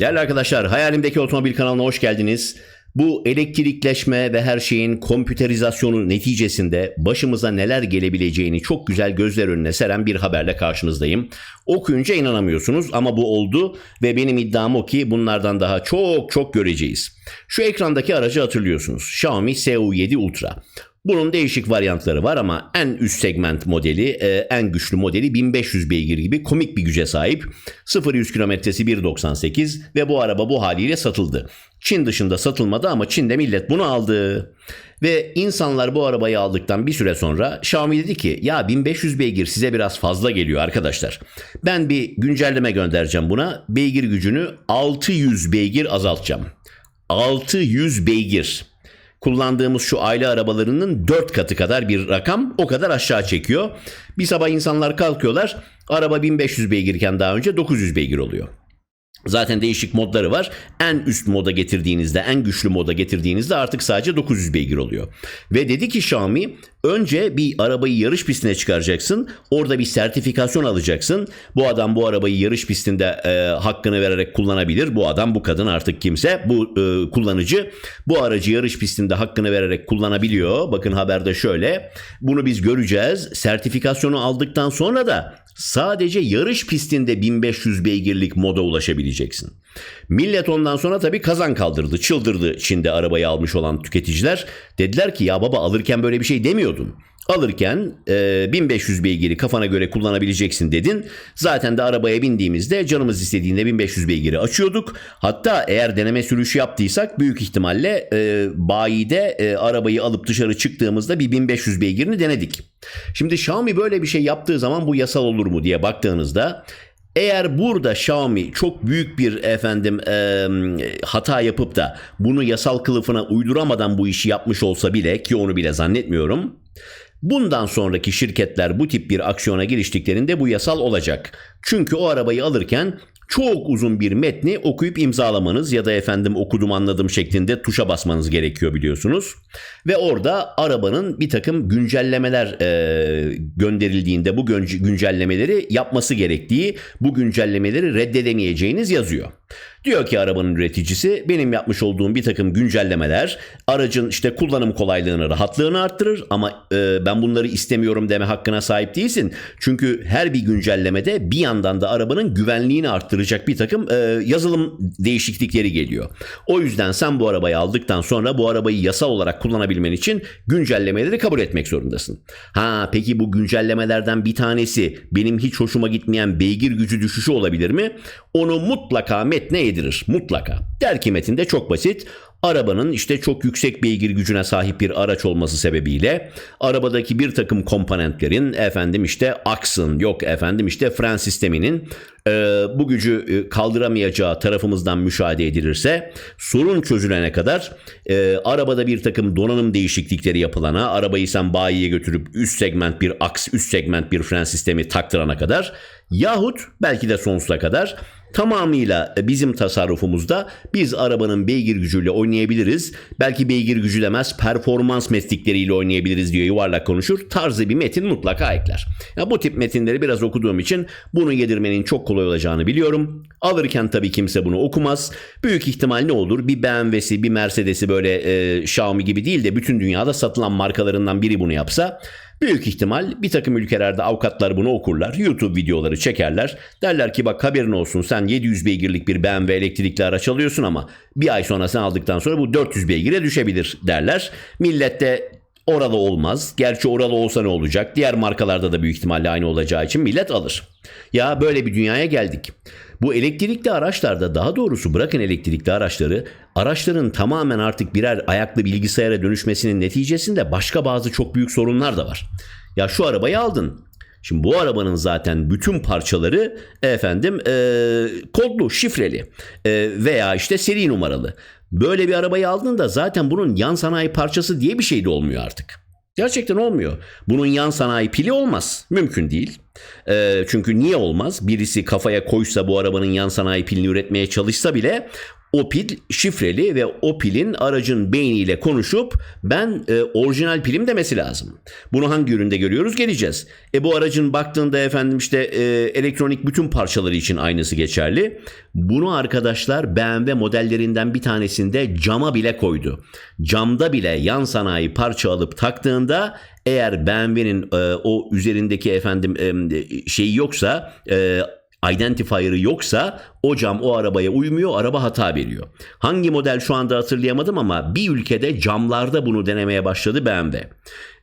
Değerli arkadaşlar, Hayalimdeki Otomobil kanalına hoş geldiniz. Bu elektrikleşme ve her şeyin kompüterizasyonu neticesinde başımıza neler gelebileceğini çok güzel gözler önüne seren bir haberle karşınızdayım. Okuyunca inanamıyorsunuz ama bu oldu ve benim iddiam o ki bunlardan daha çok çok göreceğiz. Şu ekrandaki aracı hatırlıyorsunuz. Xiaomi SU7 Ultra. Bunun değişik varyantları var ama en üst segment modeli, e, en güçlü modeli 1500 beygir gibi komik bir güce sahip. 0-100 kilometresi 1.98 ve bu araba bu haliyle satıldı. Çin dışında satılmadı ama Çin'de millet bunu aldı. Ve insanlar bu arabayı aldıktan bir süre sonra Xiaomi dedi ki ya 1500 beygir size biraz fazla geliyor arkadaşlar. Ben bir güncelleme göndereceğim buna. Beygir gücünü 600 beygir azaltacağım. 600 beygir kullandığımız şu aile arabalarının 4 katı kadar bir rakam o kadar aşağı çekiyor. Bir sabah insanlar kalkıyorlar araba 1500 beygirken daha önce 900 beygir oluyor. Zaten değişik modları var. En üst moda getirdiğinizde, en güçlü moda getirdiğinizde artık sadece 900 beygir oluyor. Ve dedi ki Xiaomi önce bir arabayı yarış pistine çıkaracaksın. Orada bir sertifikasyon alacaksın. Bu adam bu arabayı yarış pistinde e, hakkını vererek kullanabilir. Bu adam, bu kadın artık kimse, bu e, kullanıcı bu aracı yarış pistinde hakkını vererek kullanabiliyor. Bakın haberde şöyle. Bunu biz göreceğiz. Sertifikasyonu aldıktan sonra da sadece yarış pistinde 1500 beygirlik moda ulaşabileceksin. Millet ondan sonra tabii kazan kaldırdı, çıldırdı Çin'de arabayı almış olan tüketiciler. Dediler ki ya baba alırken böyle bir şey demiyordun. Alırken e, 1500 beygiri kafana göre kullanabileceksin dedin. Zaten de arabaya bindiğimizde canımız istediğinde 1500 beygiri açıyorduk. Hatta eğer deneme sürüşü yaptıysak büyük ihtimalle e, bayide e, arabayı alıp dışarı çıktığımızda bir 1500 beygirini denedik. Şimdi Xiaomi böyle bir şey yaptığı zaman bu yasal olur mu diye baktığınızda eğer burada Xiaomi çok büyük bir efendim e, hata yapıp da bunu yasal kılıfına uyduramadan bu işi yapmış olsa bile ki onu bile zannetmiyorum. Bundan sonraki şirketler bu tip bir aksiyona giriştiklerinde bu yasal olacak. Çünkü o arabayı alırken çok uzun bir metni okuyup imzalamanız ya da efendim okudum anladım şeklinde tuşa basmanız gerekiyor biliyorsunuz. Ve orada arabanın bir takım güncellemeler e, gönderildiğinde bu güncellemeleri yapması gerektiği, bu güncellemeleri reddedemeyeceğiniz yazıyor. Diyor ki arabanın üreticisi benim yapmış olduğum bir takım güncellemeler aracın işte kullanım kolaylığını, rahatlığını arttırır ama e, ben bunları istemiyorum deme hakkına sahip değilsin. Çünkü her bir güncellemede bir yandan da arabanın güvenliğini arttıracak bir takım e, yazılım değişiklikleri geliyor. O yüzden sen bu arabayı aldıktan sonra bu arabayı yasal olarak kullanabilmen için güncellemeleri kabul etmek zorundasın. Ha peki bu güncellemelerden bir tanesi benim hiç hoşuma gitmeyen beygir gücü düşüşü olabilir mi? Onu mutlaka metne yedirir mutlaka. Der ki metinde çok basit. Arabanın işte çok yüksek beygir gücüne sahip bir araç olması sebebiyle arabadaki bir takım komponentlerin efendim işte aksın yok efendim işte fren sisteminin e, bu gücü e, kaldıramayacağı tarafımızdan müşahede edilirse sorun çözülene kadar e, arabada bir takım donanım değişiklikleri yapılana arabayı sen bayiye götürüp üst segment bir aks üst segment bir fren sistemi taktırana kadar yahut belki de sonsuza kadar tamamıyla bizim tasarrufumuzda biz arabanın beygir gücüyle oynayabiliriz. Belki beygir gücü demez performans metlikleriyle oynayabiliriz diyor yuvarlak konuşur. Tarzı bir metin mutlaka ekler. Ya bu tip metinleri biraz okuduğum için bunu yedirmenin çok kolay olacağını biliyorum. Alırken tabii kimse bunu okumaz. Büyük ihtimal ne olur? Bir BMW'si, bir Mercedes'i böyle e, Xiaomi gibi değil de bütün dünyada satılan markalarından biri bunu yapsa Büyük ihtimal bir takım ülkelerde avukatlar bunu okurlar. YouTube videoları çekerler. Derler ki bak haberin olsun sen 700 beygirlik bir BMW elektrikli araç alıyorsun ama bir ay sonra sen aldıktan sonra bu 400 beygire düşebilir derler. Millet de oralı olmaz. Gerçi oralı olsa ne olacak? Diğer markalarda da büyük ihtimalle aynı olacağı için millet alır. Ya böyle bir dünyaya geldik. Bu elektrikli araçlarda daha doğrusu bırakın elektrikli araçları araçların tamamen artık birer ayaklı bilgisayara dönüşmesinin neticesinde başka bazı çok büyük sorunlar da var. Ya şu arabayı aldın. Şimdi bu arabanın zaten bütün parçaları efendim e, kodlu, şifreli e, veya işte seri numaralı. Böyle bir arabayı aldığında zaten bunun yan sanayi parçası diye bir şey de olmuyor artık. Gerçekten olmuyor. Bunun yan sanayi pili olmaz. Mümkün değil. Ee, çünkü niye olmaz? Birisi kafaya koysa bu arabanın yan sanayi pilini üretmeye çalışsa bile o pil şifreli ve o pilin aracın beyniyle konuşup ben e, orijinal pilim demesi lazım. Bunu hangi üründe görüyoruz? Geleceğiz. E bu aracın baktığında efendim işte e, elektronik bütün parçaları için aynısı geçerli. Bunu arkadaşlar BMW modellerinden bir tanesinde cama bile koydu. Camda bile yan sanayi parça alıp taktığında eğer BMW'nin e, o üzerindeki efendim e, şeyi yoksa e, identifier'ı yoksa o cam o arabaya uymuyor, araba hata veriyor. Hangi model şu anda hatırlayamadım ama bir ülkede camlarda bunu denemeye başladı BMW.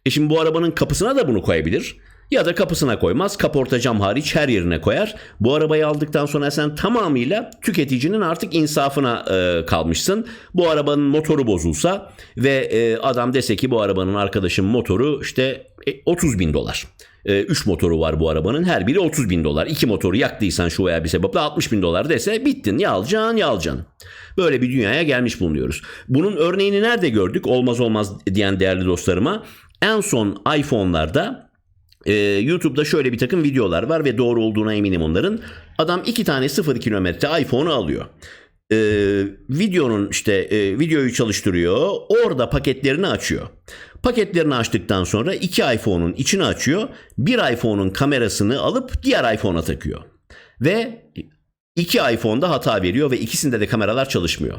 E şimdi bu arabanın kapısına da bunu koyabilir. Ya da kapısına koymaz. Kaporta cam hariç her yerine koyar. Bu arabayı aldıktan sonra sen tamamıyla tüketicinin artık insafına e, kalmışsın. Bu arabanın motoru bozulsa ve e, adam dese ki bu arabanın arkadaşım motoru işte e, 30 bin dolar. 3 motoru var bu arabanın. Her biri 30 bin dolar. 2 motoru yaktıysan şu veya bir sebeple 60 bin dolar dese bittin. Ya alacaksın ya alacaksın. Böyle bir dünyaya gelmiş bulunuyoruz. Bunun örneğini nerede gördük? Olmaz olmaz diyen değerli dostlarıma. En son iPhone'larda ee, YouTube'da şöyle bir takım videolar var ve doğru olduğuna eminim onların. Adam iki tane 0 kilometre iPhone'u alıyor. Ee, videonun işte e, videoyu çalıştırıyor. Orada paketlerini açıyor. Paketlerini açtıktan sonra iki iPhone'un içini açıyor. Bir iPhone'un kamerasını alıp diğer iPhone'a takıyor. Ve İki iPhone'da hata veriyor ve ikisinde de kameralar çalışmıyor.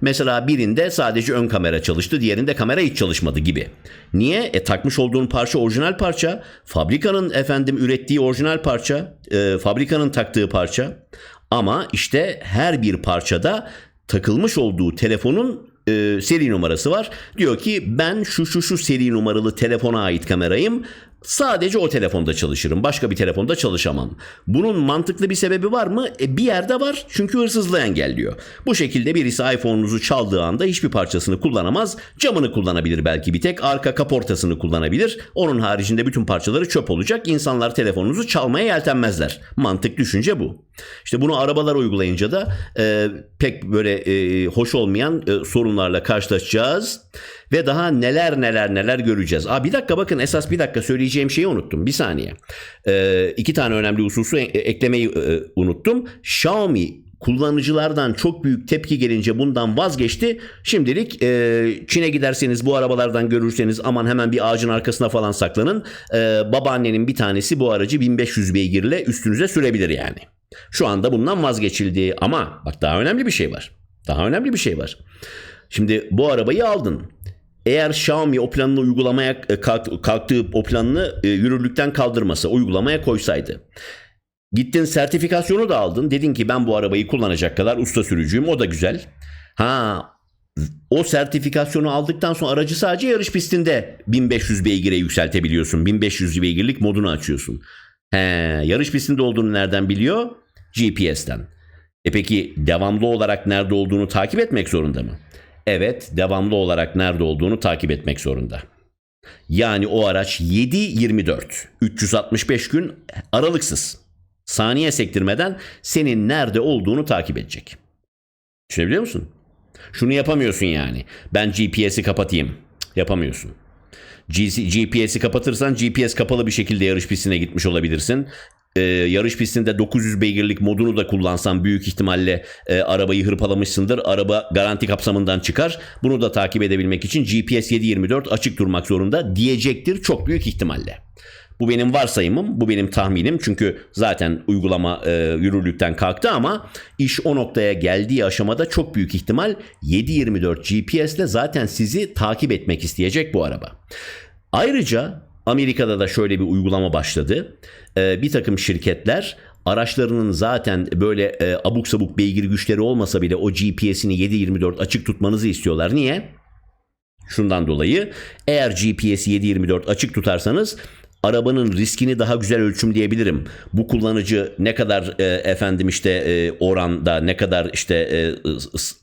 Mesela birinde sadece ön kamera çalıştı, diğerinde kamera hiç çalışmadı gibi. Niye? E takmış olduğun parça orijinal parça, fabrikanın efendim ürettiği orijinal parça, e, fabrikanın taktığı parça. Ama işte her bir parçada takılmış olduğu telefonun e, seri numarası var. Diyor ki ben şu şu şu seri numaralı telefona ait kamerayım. Sadece o telefonda çalışırım. Başka bir telefonda çalışamam. Bunun mantıklı bir sebebi var mı? E, bir yerde var. Çünkü hırsızlığı engelliyor. Bu şekilde birisi iPhone'unuzu çaldığı anda hiçbir parçasını kullanamaz. Camını kullanabilir belki bir tek. Arka kaportasını kullanabilir. Onun haricinde bütün parçaları çöp olacak. İnsanlar telefonunuzu çalmaya yeltenmezler. Mantık düşünce bu. İşte bunu arabalar uygulayınca da e, pek böyle e, hoş olmayan e, sorunlarla karşılaşacağız. Ve daha neler neler neler göreceğiz. Aa, bir dakika bakın esas bir dakika söyleyeceğim şeyi unuttum. Bir saniye. E, iki tane önemli hususu e- eklemeyi e, unuttum. Xiaomi kullanıcılardan çok büyük tepki gelince bundan vazgeçti. Şimdilik e, Çin'e giderseniz bu arabalardan görürseniz aman hemen bir ağacın arkasına falan saklanın. E, babaannenin bir tanesi bu aracı 1500 beygirle üstünüze sürebilir yani. Şu anda bundan vazgeçildi ama bak daha önemli bir şey var. Daha önemli bir şey var. Şimdi bu arabayı aldın. Eğer Xiaomi o planını uygulamaya e, kalktığı o planını e, yürürlükten kaldırmasa, uygulamaya koysaydı. Gittin sertifikasyonu da aldın. Dedin ki ben bu arabayı kullanacak kadar usta sürücüyüm. O da güzel. Ha o sertifikasyonu aldıktan sonra aracı sadece yarış pistinde 1500 beygire yükseltebiliyorsun. 1500 beygirlik modunu açıyorsun. He, yarış pistinde olduğunu nereden biliyor? GPS'ten. E peki devamlı olarak nerede olduğunu takip etmek zorunda mı? Evet, devamlı olarak nerede olduğunu takip etmek zorunda. Yani o araç 7-24, 365 gün aralıksız, saniye sektirmeden senin nerede olduğunu takip edecek. Düşünebiliyor musun? Şunu yapamıyorsun yani. Ben GPS'i kapatayım. Yapamıyorsun. GPS'i kapatırsan GPS kapalı bir şekilde yarış pistine gitmiş olabilirsin e, yarış pistinde 900 beygirlik modunu da kullansan büyük ihtimalle e, arabayı hırpalamışsındır. Araba garanti kapsamından çıkar. Bunu da takip edebilmek için GPS 724 açık durmak zorunda diyecektir çok büyük ihtimalle. Bu benim varsayımım, bu benim tahminim. Çünkü zaten uygulama e, yürürlükten kalktı ama iş o noktaya geldiği aşamada çok büyük ihtimal 724 GPS ile zaten sizi takip etmek isteyecek bu araba. Ayrıca Amerika'da da şöyle bir uygulama başladı. Ee, bir takım şirketler araçlarının zaten böyle e, abuk sabuk beygir güçleri olmasa bile o GPS'ini 7/24 açık tutmanızı istiyorlar. Niye? Şundan dolayı eğer GPS 7/24 açık tutarsanız arabanın riskini daha güzel ölçümleyebilirim. Bu kullanıcı ne kadar e, efendim işte e, oranda ne kadar işte e,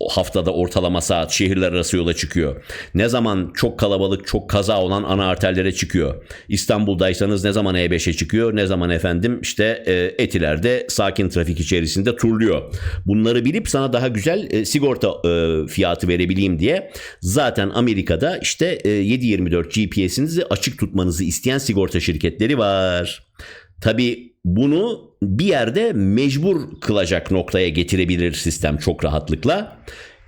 haftada ortalama saat şehirler arası yola çıkıyor. Ne zaman çok kalabalık çok kaza olan ana arterlere çıkıyor. İstanbul'daysanız ne zaman E5'e çıkıyor ne zaman efendim işte e, Etiler'de sakin trafik içerisinde turluyor. Bunları bilip sana daha güzel e, sigorta e, fiyatı verebileyim diye zaten Amerika'da işte e, 7/24 GPS'inizi açık tutmanızı isteyen sigorta şirketleri var. Tabi bunu bir yerde mecbur kılacak noktaya getirebilir sistem çok rahatlıkla.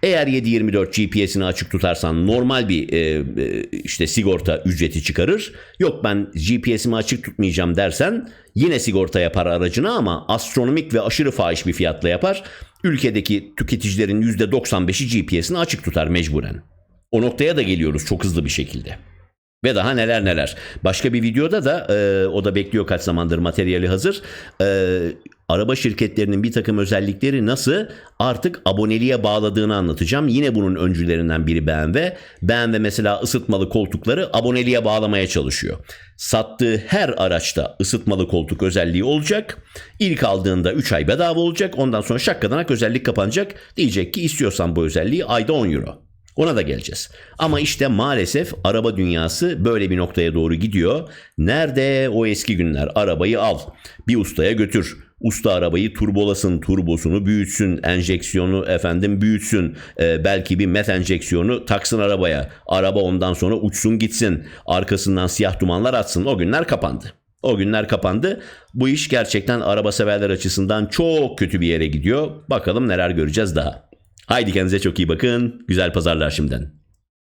Eğer 7/24 GPS'ini açık tutarsan normal bir e, e, işte sigorta ücreti çıkarır. Yok ben GPS'imi açık tutmayacağım dersen yine sigorta yapar aracına ama astronomik ve aşırı fahiş bir fiyatla yapar. Ülkedeki tüketicilerin %95'i GPS'ini açık tutar mecburen. O noktaya da geliyoruz çok hızlı bir şekilde. Ve daha neler neler. Başka bir videoda da e, o da bekliyor kaç zamandır materyali hazır. E, araba şirketlerinin bir takım özellikleri nasıl artık aboneliğe bağladığını anlatacağım. Yine bunun öncülerinden biri BMW. BMW mesela ısıtmalı koltukları aboneliğe bağlamaya çalışıyor. Sattığı her araçta ısıtmalı koltuk özelliği olacak. İlk aldığında 3 ay bedava olacak. Ondan sonra şakkadanak özellik kapanacak. Diyecek ki istiyorsan bu özelliği ayda 10 euro. Ona da geleceğiz. Ama işte maalesef araba dünyası böyle bir noktaya doğru gidiyor. Nerede o eski günler? Arabayı al, bir ustaya götür. Usta arabayı turbolasın, turbosunu büyütsün, enjeksiyonu efendim büyütsün. Ee, belki bir met enjeksiyonu taksın arabaya. Araba ondan sonra uçsun gitsin. Arkasından siyah dumanlar atsın. O günler kapandı. O günler kapandı. Bu iş gerçekten araba severler açısından çok kötü bir yere gidiyor. Bakalım neler göreceğiz daha. Haydi kendinize çok iyi bakın. Güzel pazarlar şimdiden.